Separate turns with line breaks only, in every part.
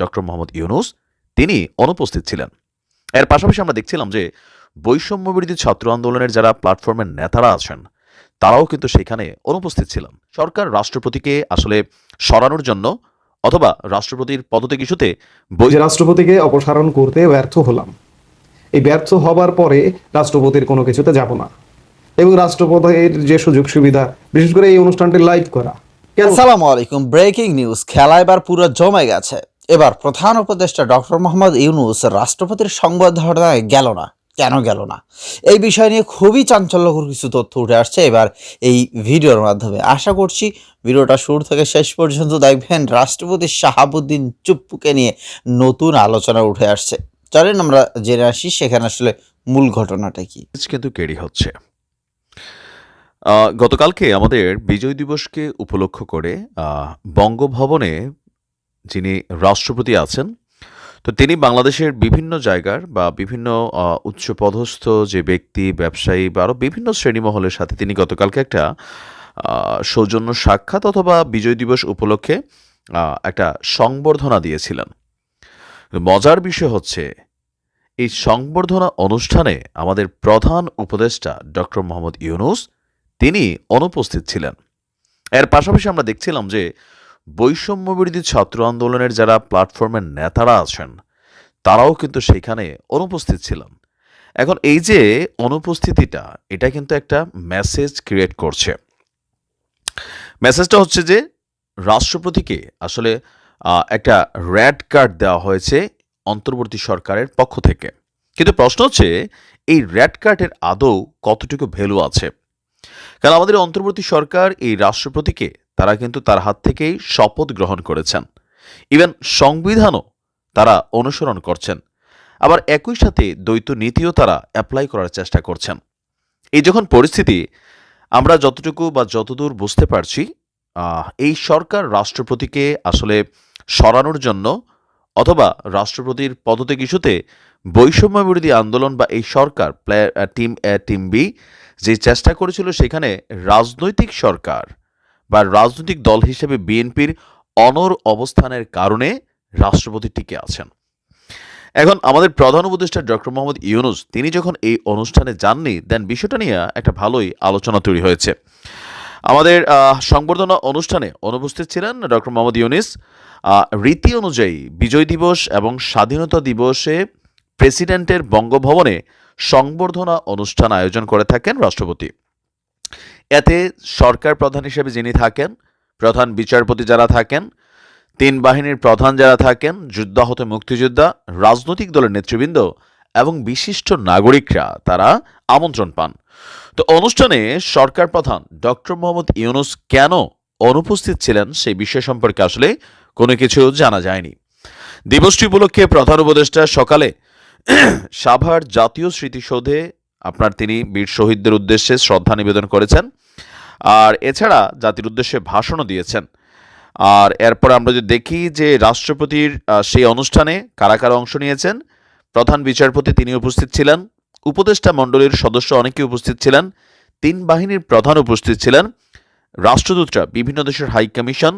Doctor Mohammad Yunus তিনি অনুপস্থিত ছিলেন। এর পাশাপাশি আমরা দেখছিলাম যে বৈষম্য বিরোধী ছাত্র আন্দোলনের যারা প্ল্যাটফর্মের নেতারা আছেন তারাও কিন্তু সেখানে অনুপস্থিত ছিলেন। সরকার রাষ্ট্রপতিকে আসলে সরানোর জন্য অথবা রাষ্ট্রপতির পদত্যাগ ইস্যুতে
যে রাষ্ট্রপতিকে অপসারণ করতে ব্যর্থ হলাম। এই ব্যর্থ হবার পরে রাষ্ট্রপতির কোনো কিছুতে যাব না। এবং রাষ্ট্রপতির যে সুযোগ সুবিধা বিশেষ করে এই অনুষ্ঠানটি লাইভ করা।
আসসালামু আলাইকুম ব্রেকিং নিউজ খেলা এবার পুরো জমে গেছে। এবার প্রধান উপদেষ্টা ডক্টর মোহাম্মদ ইউনুস রাষ্ট্রপতির সংবর্ধনায় গেল না। কেন গেল না? এই বিষয় নিয়ে খুবই চাঞ্চল্যকর কিছু তথ্য উঠে আসছে এবার এই ভিডিওর মাধ্যমে। আশা করছি ভিডিওটা শুরু থেকে শেষ পর্যন্ত দেখবেন। রাষ্ট্রপতি শাহাবুদ্দিন চুপ্পুকে নিয়ে নতুন আলোচনা উঠে আসছে। চলেন আমরা জেনে আসি সেখানে আসলে মূল ঘটনাটা কি।
কিন্তু কেড়ি হচ্ছে। গতকালকে আমাদের বিজয় দিবসকে উপলক্ষ করে বঙ্গভবনে যিনি রাষ্ট্রপতি আছেন, তো তিনি বাংলাদেশের বিভিন্ন জায়গার বা বিভিন্ন উচ্চপদস্থ যে ব্যক্তি, ব্যবসায়ী বা আরও বিভিন্ন শ্রেণীমহলের সাথে তিনি গতকালকে একটা সৌজন্য সাক্ষাৎ অথবা বিজয় দিবস উপলক্ষে একটা সংবর্ধনা দিয়েছিলেন। মজার বিষয় হচ্ছে, এই সংবর্ধনা অনুষ্ঠানে আমাদের প্রধান উপদেষ্টা ডক্টর মোহাম্মদ ইউনুস, তিনি অনুপস্থিত ছিলেন। এর পাশাপাশি আমরা দেখছিলাম যে বৈষম্য বিরোধী ছাত্র আন্দোলনের যারা প্ল্যাটফর্মের নেতারা আছেন, তারাও কিন্তু সেখানে অনুপস্থিত ছিলেন। এখন এই যে অনুপস্থিতিটা, এটা কিন্তু একটা মেসেজ ক্রিয়েট করছে। মেসেজটা হচ্ছে যে, রাষ্ট্রপতিকে আসলে একটা র্যাড কার্ড দেওয়া হয়েছে অন্তর্বর্তী সরকারের পক্ষ থেকে। কিন্তু প্রশ্ন হচ্ছে, এই র্যাড কার্ডের আদৌ কতটুকু ভ্যালু আছে? কারণ আমাদের অন্তর্বর্তী সরকার এই রাষ্ট্রপতিকে তারা কিন্তু তার হাত থেকেই শপথ গ্রহণ করেছেন। ইভেন সংবিধানও তারা অনুসরণ করছেন। আবার একই সাথে দ্বৈত নীতিও তারা অ্যাপ্লাই করার চেষ্টা করছেন। এই যখন পরিস্থিতি আমরা যতটুকু বা যতদূর বুঝতে পারছি এই সরকার রাষ্ট্রপতিকে আসলে সরানোর জন্য অথবা রাষ্ট্রপতির পদত্যাগ ইস্যুতে বৈষম্য বিরোধী আন্দোলন বা এই সরকার টিম এ টিম বি যে চেষ্টা করেছিল সেখানে রাজনৈতিক সরকার বা রাজনৈতিক দল হিসেবে বিএনপির অনর অবস্থানের কারণে রাষ্ট্রপতি টিকে আছেন। এখন আমাদের প্রধান উপদেষ্টা ডক্টর মোহাম্মদ ইউনুস, তিনি যখন এই অনুষ্ঠানে যাননি, দেন বিষয়টা নিয়ে একটা ভালোই আলোচনা তৈরি হয়েছে। আমাদের সংবর্ধনা অনুষ্ঠানে অনুপস্থিত ছিলেন ডক্টর মোহাম্মদ ইউনিস। রীতি অনুযায়ী বিজয় দিবস এবং স্বাধীনতা দিবসে প্রেসিডেন্টের বঙ্গভবনে সংবর্ধনা অনুষ্ঠান আয়োজন করে থাকেন রাষ্ট্রপতি। এতে সরকার প্রধান হিসেবে যিনি থাকেন, প্রধান বিচারপতি যারা থাকেন, তিন বাহিনীর প্রধান যারা থাকেন, যুদ্ধাহত মুক্তিযোদ্ধা, রাজনৈতিক দলের নেতৃবৃন্দ এবং বিশিষ্ট নাগরিকরা, তারা আমন্ত্রণ পান। তো অনুষ্ঠানে সরকার প্রধান ডক্টর মোহাম্মদ ইউনুস কেন অনুপস্থিত ছিলেন সেই বিষয় সম্পর্কে আসলে কোনো কিছু জানা যায়নি। দিবসটি উপলক্ষে প্রধান উপদেষ্টা সকালে সাভার জাতীয় স্মৃতিসৌধে আপনার তিনি বীর শহীদদের উদ্দেশ্যে শ্রদ্ধা নিবেদন করেছেন। আর এছাড়া জাতির উদ্দেশ্যে ভাষণও দিয়েছেন। আর এরপর আমরা যদি দেখি যে রাষ্ট্রপতির সেই অনুষ্ঠানে কারা কারা অংশ নিয়েছেন, প্রধান বিচারপতি তিনি উপস্থিত ছিলেন, উপদেষ্টা মণ্ডলীর সদস্য অনেকে উপস্থিত ছিলেন, তিন বাহিনীর প্রধান উপস্থিত ছিলেন, রাষ্ট্রদূতরা, বিভিন্ন দেশের হাই কমিশন,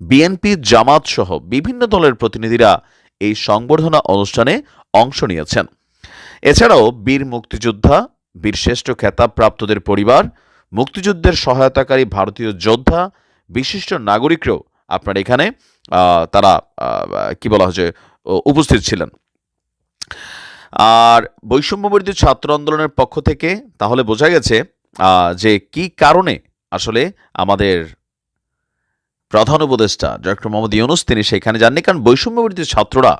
বিএনপি, জামাত সহ বিভিন্ন দলের প্রতিনিধিরা এই সংবর্ধনা অনুষ্ঠানে অংশ নিয়েছেন। এছাড়াও বীর মুক্তিযোদ্ধা, বীরশ্রেষ্ঠ খেতাবপ্রাপ্তদের পরিবার, মুক্তিযুদ্ধের সহায়তাকারী ভারতীয় যোদ্ধা, বিশিষ্ট নাগরিকরাও আপনার এখানে তারা কি বলা হচ্ছে উপস্থিত ছিলেন। আর বৈষম্য বিরোধী ছাত্র আন্দোলনের পক্ষ থেকে তাহলে বোঝা গেছে যে কি কারণে আসলে আমাদের প্রধান উপদেষ্টা ডক্টর মোহাম্মদ ইউনুস তিনি সেখানে যাননি। কারণ বৈষম্য বিরোধী ছাত্ররা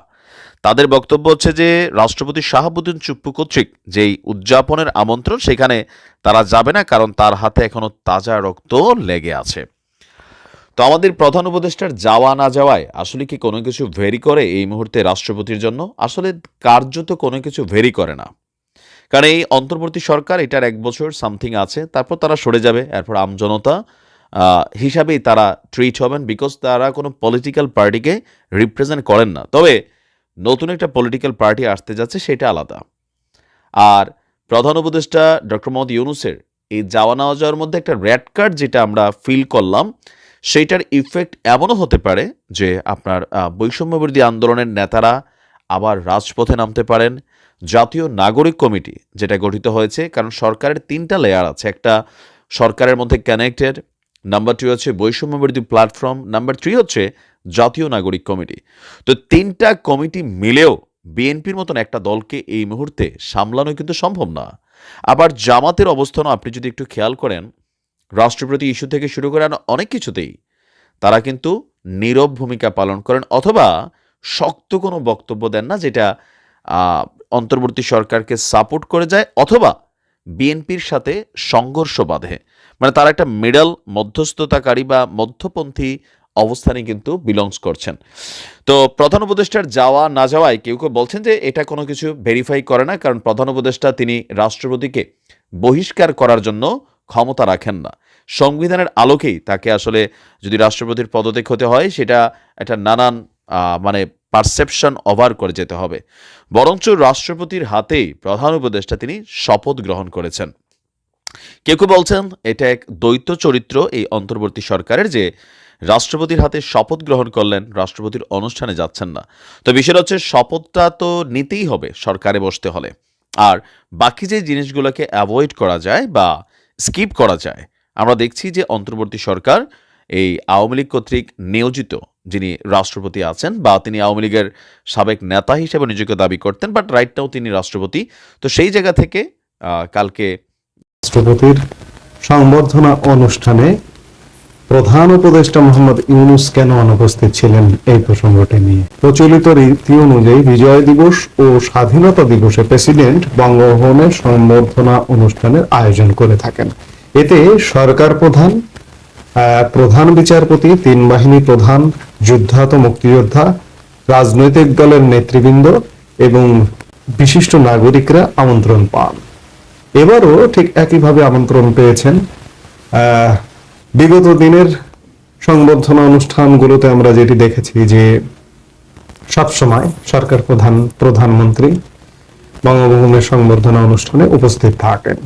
তাদের বক্তব্য হচ্ছে যে, রাষ্ট্রপতি শাহাবুদ্দিন চুপ্পু কর্তৃক যেই উদযাপনের আমন্ত্রণ, সেখানে তারা যাবে না কারণ তার হাতে এখনও তাজা রক্ত লেগে আছে। তো আমাদের প্রধান উপদেষ্টার যাওয়া না যাওয়ায় আসলে কি কোনো কিছু ভেরি করে এই মুহূর্তে রাষ্ট্রপতির জন্য? আসলে কার্যত কোনো কিছু ভেরি করে না। কারণ এই অন্তর্বর্তী সরকার, এটার এক বছর সামথিং আছে, তারপর তারা সরে যাবে, এরপর আমজনতা হিসাবেই তারা ট্রিট হবেন বিকজ তারা কোনো পলিটিক্যাল পার্টিকে রিপ্রেজেন্ট করেন না। তবে নতুন একটা পলিটিক্যাল পার্টি আসতে যাচ্ছে, সেটা আলাদা। আর প্রধান উপদেষ্টা ডক্টর মোহাম্মদ ইউনুসের এই যাওয়া নেওয়া যাওয়ার মধ্যে একটা রেড কার্ড যেটা আমরা ফিল করলাম সেইটার ইফেক্ট এমনও হতে পারে যে আপনার বৈষম্যবিরোধী আন্দোলনের নেতারা আবার রাজপথে নামতে পারেন। জাতীয় নাগরিক কমিটি যেটা গঠিত হয়েছে, কারণ সরকারের তিনটা লেয়ার আছে। একটা সরকারের মধ্যে কানেক্টেড নাম্বার টু হচ্ছে বৈষম্যবিরোধী প্ল্যাটফর্ম নাম্বার থ্রি হচ্ছে জাতীয় নাগরিক কমিটি। তো তিনটা কমিটি মিলেও বিএনপির মতন একটা দলকে এই মুহূর্তে সামলানো কিন্তু সম্ভব না। আবার জামাতের অবস্থানও আপনি যদি একটু খেয়াল করেন, রাষ্ট্রপতি ইস্যু থেকে শুরু করে অনেক কিছুতেই তারা কিন্তু নীরব ভূমিকা পালন করেন অথবা শক্ত কোনো বক্তব্য দেন না যেটা অন্তর্বর্তী সরকারকে সাপোর্ট করে যায় অথবা বিএনপির সাথে সংঘর্ষ বাঁধে। মানে তারা একটা মিডল মধ্যস্থতাকারী বা মধ্যপন্থী অবস্থানে কিন্তু বিলংস করছেন। তো প্রধান উপদেষ্টার যাওয়া না যাওয়ায় কেউ কেউ বলছেন যে এটা কোনো কিছু ভেরিফাই করে না, কারণ প্রধান উপদেষ্টা তিনি রাষ্ট্রপতিকে বহিষ্কার করার জন্য ক্ষমতা রাখেন না। সংবিধানের আলোকেই তাকে আসলে যদি রাষ্ট্রপতির পদত্যাগ হতে হয়, সেটা একটা নানান মানে পারসেপশন ওভার করে যেতে হবে। বরঞ্চ রাষ্ট্রপতির হাতেই প্রধান উপদেষ্টা তিনি শপথ গ্রহণ করেছেন। কেউ কেউ বলছেন, এটা এক দ্বৈত চরিত্র এই অন্তর্বর্তী সরকারের যে রাষ্ট্রপতির হাতে শপথ গ্রহণ করলেন, রাষ্ট্রপতির অনুষ্ঠানে যাচ্ছেন না। তো বিষয়টা হচ্ছে, শপথটা তো নিতেই হবে সরকারে বসতে হলে। আর বাকি যে জিনিসগুলোকে অ্যাভয়েড করা যায় বা স্কিপ করা যায়, আমরা দেখছি যে অন্তর্বর্তী সরকার এই আওয়ামী লীগ কর্তৃক নিয়োজিত যিনি রাষ্ট্রপতি আছেন বা তিনি আওয়ামী লীগের সাবেক নেতা হিসেবে নিজেকে দাবি করতেন বাট রাইট নাও তিনি রাষ্ট্রপতি। তো সেই জায়গা থেকে কালকে
রাষ্ট্রপতির সংবর্ধনা অনুষ্ঠানে প্রধান উপদেষ্টা মোহাম্মদ ইউনুস কেন অনুপস্থিত ছিলেন এই প্রসঙ্গটি নিয়ে? প্রচলিত রীতি অনুযায়ী বিজয় দিবস ও স্বাধীনতা দিবসে প্রেসিডেন্ট বঙ্গভবনের সংবর্ধনা অনুষ্ঠানের আয়োজন করে থাকেন। এতে সরকার প্রধান প্রধান বিচারপতি, তিন বাহিনী প্রধান, যুদ্ধাহত মুক্তিযোদ্ধা, রাজনৈতিক দলের নেতৃবৃন্দ এবং বিশিষ্ট নাগরিকরা আমন্ত্রণ পান। এবারও ঠিক একইভাবে আমন্ত্রণ পেয়েছেন বিগত দিনের সংবর্ধনা অনুষ্ঠানগুলোতে আমরা যেটি দেখেছি যে সবসময় সরকার প্রধান, প্রধানমন্ত্রী বঙ্গভবনের সংবর্ধনা অনুষ্ঠানে উপস্থিত থাকেন।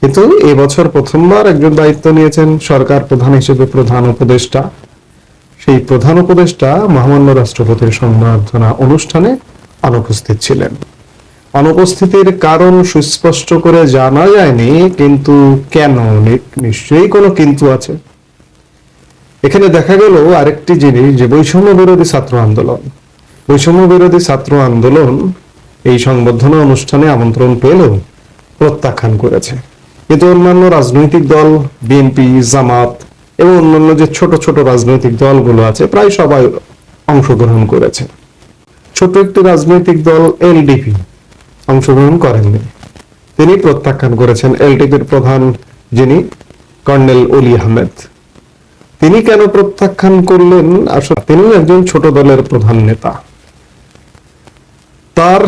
কিন্তু এবছর প্রথমবার একজন দায়িত্ব নিয়েছেন সরকার প্রধান হিসেবে প্রধান উপদেষ্টা। সেই প্রধান উপদেষ্টা মহামান্য রাষ্ট্রপতির সংবর্ধনা অনুষ্ঠানে অনুপস্থিত ছিলেন। অনুপস্থিতির কারণ সুস্পষ্ট করে জানা যায়নি, কিন্তু কেন? নিশ্চয়ই কোনো কিন্তু আছে। এখানে দেখা গেল আরেকটি জিনিস, যে বৈষম্য বিরোধী ছাত্র আন্দোলন। বৈষম্য বিরোধী ছাত্র আন্দোলন এই সংবর্ধনা অনুষ্ঠানে আমন্ত্রণ পেলেও প্রত্যাখ্যান করেছে। কিন্তু অন্যান্য রাজনৈতিক দল বিএনপি জামাত এবং অন্যান্য যে ছোট ছোট রাজনৈতিক দলগুলো আছে, প্রায় সবাই অংশগ্রহণ করেছে। ছোট একটি রাজনৈতিক দল এলডিপি অংশগ্রহণ করেননি। তিনি প্রত্যাখ্যান করেছেন এলডিপির প্রধান, যিনি কর্নেল অলি আহমেদ। তিনি কেন প্রত্যাখ্যান করলেন? আসলে তিনি একজন ছোট দলের প্রধান নেতা। তার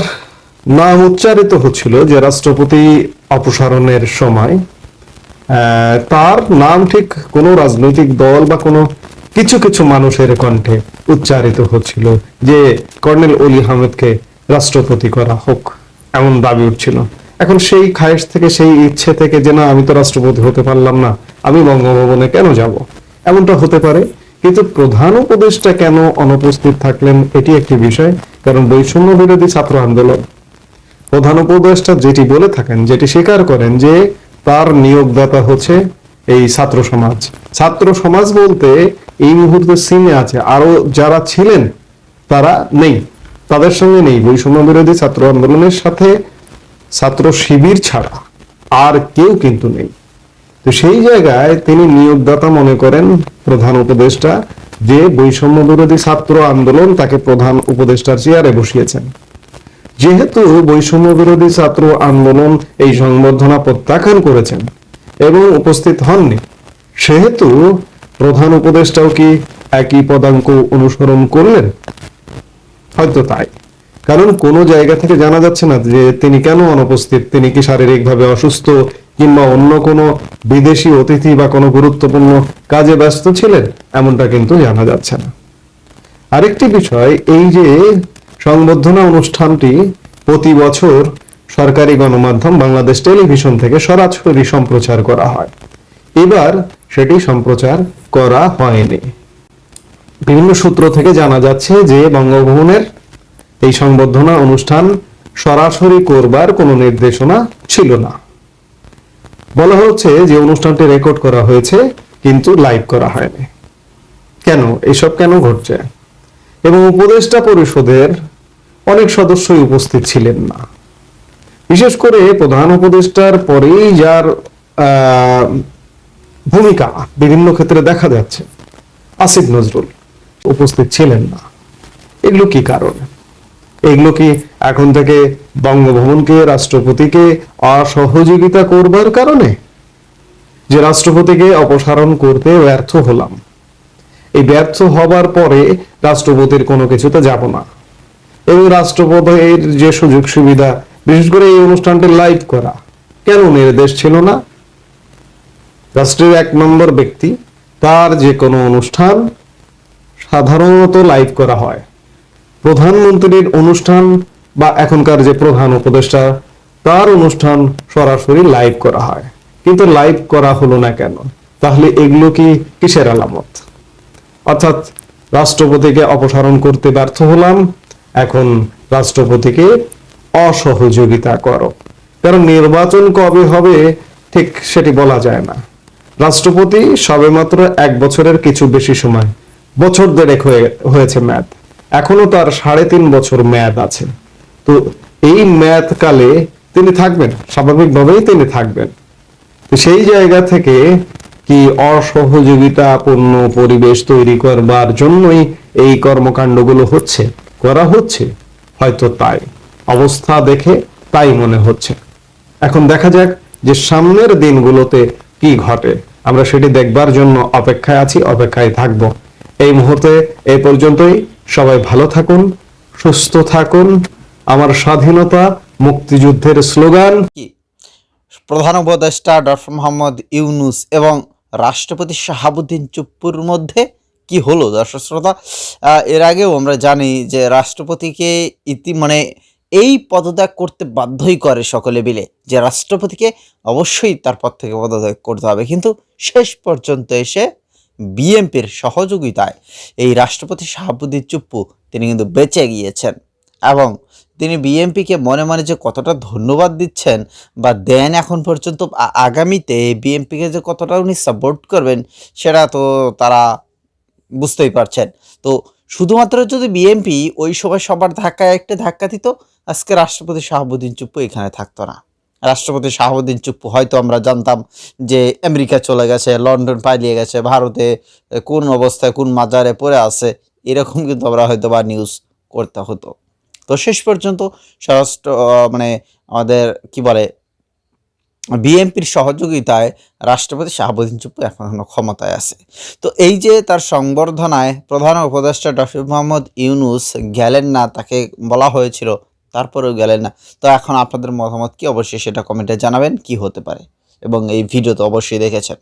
নাম উচ্চারিত হচ্ছিল যে রাষ্ট্রপতি অপসারণের সময় তার নাম ঠিক কোনো রাজনৈতিক দল বা কোনো কিছু কিছু মানুষের কণ্ঠে উচ্চারিত হচ্ছিল যে কর্নেল অলি আহমেদকে রাষ্ট্রপতি করা হোক। এমন দাবি উঠছিল। এখন সেই খায়েশ থেকে, সেই ইচ্ছে থেকে যে না, আমি তো রাষ্ট্রপতি হতে পারলাম না, আমি বঙ্গভবনে কেন যাব? এমনটা হতে পারে, কিন্তু প্রধান উপদেষ্টা কেন অনুপস্থিত থাকলেন, এটি একটি বিষয়, কারণ বৈষম্য বিরোধী ছাত্র আন্দোলন। প্রধান উপদেষ্টা যেটি বলে থাকেন, যেটি স্বীকার করেন যে তার নিয়োগদাতা হচ্ছে এই ছাত্র সমাজ। ছাত্র সমাজ বলতে এই মুহূর্তে সিনে আছে আরও যারা ছিলেন, তারা নেই। তাদের সঙ্গে নেই। বৈষম্য বিরোধী ছাত্র আন্দোলনের সাথে ছাত্র শিবির ছাড়া আর কেউ কিন্তু নেই। তো সেই জায়গায় তিনি নিয়োগদাতা মনে করেন প্রধান উপদেষ্টা, যে বৈষম্য বিরোধী ছাত্র আন্দোলন তাকে প্রধান উপদেষ্টার চেয়ারে বসিয়েছেন। যেহেতু বৈষম্য বিরোধী ছাত্র আন্দোলন এই সংবর্ধনা প্রত্যাখ্যান করেছেন এবং উপস্থিত হননি, সেহেতু প্রধান উপদেষ্টাও কি একই পদাঙ্ক অনুসরণ করলেন? হয়তো তাই। কারণ কোনো জায়গা থেকে জানা যাচ্ছে না যে তিনি কেন অনুপস্থিত, তিনি কি শারীরিকভাবে অসুস্থ কিংবা অন্য কোনো বিদেশি অতিথি বা কোনো গুরুত্বপূর্ণ কাজে ব্যস্ত ছিলেন, এমনটা কিন্তু জানা যাচ্ছে না। আরেকটি বিষয়, এই যে সংবর্ধনা অনুষ্ঠানটি প্রতি বছর সরকারি গণমাধ্যম বাংলাদেশ টেলিভিশন থেকে সরাসরি সম্প্রচার করা হয়। এবার সেটি সম্প্রচার করা হয়নি। বিভিন্ন সূত্র থেকে জানা যাচ্ছে যে বঙ্গভবনের এই সংবর্ধনা অনুষ্ঠান সরাসরি করবার কোনো নির্দেশনা ছিল না। বলা হচ্ছে যে অনুষ্ঠানটি রেকর্ড করা হয়েছে, কিন্তু লাইভ করা হয়নি। কেন? এসব কেন ঘটছে? এবং উপদেষ্টা পরিষদের অনেক সদস্যই উপস্থিত ছিলেন না। বিশেষ করে প্রধান উপদেষ্টার পরেই যার ভূমিকা বিভিন্ন ক্ষেত্রে দেখা যাচ্ছে। আসিফ নজরুল। উপস্থিত ছিলেন না। এগুলো কি কারণ? এগুলো কি এখন থেকে বঙ্গভবনকে, রাষ্ট্রপতিকে অসহযোগিতা করবার কারণে? যে রাষ্ট্রপতিকে অপসারণ করতে ব্যর্থ হলাম। এই ব্যর্থ হবার পরে রাষ্ট্রপতির কোনো কিছুতে যাব না। এবং রাষ্ট্রপতির যে সুযোগ সুবিধা, বিশেষ করে এই অনুষ্ঠানটি লাইভ করা, কেন নির্দেশ ছিল না? রাষ্ট্রের এক নম্বর ব্যক্তি, তার যে কোনো অনুষ্ঠান সাধারণত লাইভ করা হয়। প্রধানমন্ত্রীর অনুষ্ঠান বা এখনকার যে প্রধান উপদেষ্টা, তার অনুষ্ঠান সরাসরি লাইভ করা হয়। কিন্তু লাইভ করা হলো না কেন? তাহলে এগুলো কি কিসের আলামত? অর্থাৎ রাষ্ট্রপতিকে অপসারণ করতে ব্যর্থ হলাম, এখন রাষ্ট্রপতিকে অসহযোগিতা করো। কারণ নির্বাচন কবে হবে ঠিক সেটি বলা যায় না। রাষ্ট্রপতি সবেমাত্র এক বছরের কিছু বেশি সময় বছর দেড়েক হয়ে, হয়েছে ম্যাদ এখনও তার সাড়ে তিন বছর ম্যাথ আছে। তো এই ম্যাথ কালে তিনি থাকবেন, স্বাভাবিকভাবেই তিনি থাকবেন। তো সেই জায়গা থেকে কি অসহযোগিতাপূর্ণ পরিবেশ তৈরি করবার জন্যই এই কর্মকাণ্ডগুলো হচ্ছে, করা হচ্ছে? হয়তো তাই। অবস্থা দেখে তাই মনে হচ্ছে। এখন দেখা যাক যে সামনের দিনগুলোতে কি ঘটে। আমরা সেটি দেখবার জন্য অপেক্ষায় আছি, অপেক্ষায় থাকব। এই মুহূর্তে এই পর্যন্তই। সবাই ভালো থাকুন, সুস্থ থাকুন। আমার স্বাধীনতা মুক্তিযুদ্ধের স্লোগান
প্রধান উপদেষ্টা ডক্টর মোহাম্মদ ইউনুস এবং রাষ্ট্রপতি শাহাবুদ্দিন চুপ্পুর মধ্যে কি হলো দর্শক শ্রোতা? এর আগেও আমরা জানি যে রাষ্ট্রপতিকে ইতি মানে এই পদত্যাগ করতে বাধ্যই করে সকলে মিলে যে রাষ্ট্রপতিকে অবশ্যই তার পদ থেকে পদত্যাগ করতে হবে। কিন্তু শেষ পর্যন্ত এসে বিএনপির সহযোগিতায় এই রাষ্ট্রপতি শাহাবুদ্দিন চুপ্পু তিনি কিন্তু বেঁচে গিয়েছেন এবং তিনি বিএমপিকে মনে মনে যে কতটা ধন্যবাদ দিচ্ছেন বা দেন এখন পর্যন্ত আগামীতে বিএমপিকে যে কতটা উনি সাপোর্ট করবেন সেটা তো তারা বুঝতেই পারছেন। তো শুধুমাত্র যদি বিএমপি ওই সময় সবার ধাক্কায় একটা ধাক্কা দিত, আজকে রাষ্ট্রপতি শাহাবুদ্দিন চুপ্পু এখানে থাকতো না। রাষ্ট্রপতি শাহাবুদ্দিন চুপ্পু হয়তো আমরা জানতাম যে আমেরিকা চলে গেছে, লন্ডন পালিয়ে গেছে, ভারতে কোন অবস্থায় কোন মাজারে পড়ে আছে, এরকম কিন্তু আমরা হয়তো বা নিউজ করতে হতো। তো শেষ পর্যন্ত স্বরাষ্ট্র মানে আমাদের কি বলে, বিএনপির সহযোগিতায় রাষ্ট্রপতি শাহাবুদ্দিন চুপ্পু এখনও ক্ষমতায় আছে। তো এই যে তার সংবর্ধনায় প্রধান উপদেষ্টা ডক্টর মোহাম্মদ ইউনুস গেলেন না, তাকে বলা হয়েছিল তারপরেও গেলেন না। তো এখন আপনাদের মতামত কি? অবশ্যই সেটা কমেন্টে জানাবেন, কি হতে পারে? এবং এই ভিডিও তো অবশ্যই দেখেছেন।